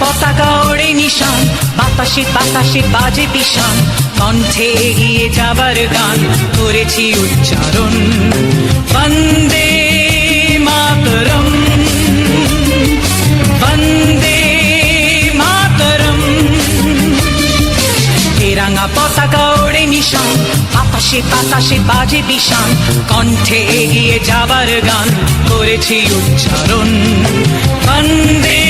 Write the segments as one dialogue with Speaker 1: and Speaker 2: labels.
Speaker 1: পতাকা ওড়ে নিশান। বাতাসে বাতাসে বাজে পিশান কণ্ঠে এগিয়ে যাবার গান করেছি উচ্চারণ। বন্দে মাতরম। বন্দে মাতরম। তেরাঙা পতাকা ওড়ে নিশান। বাতাসে বাতাসে বাজে বিশান কণ্ঠে এগিয়ে যাবার গান করেছি উচ্চারণ। বন্দে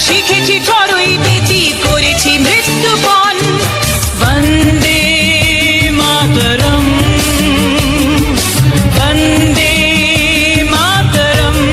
Speaker 1: শিখেছি করই বেতি করেছি মৃত্যুপণ। বন্দে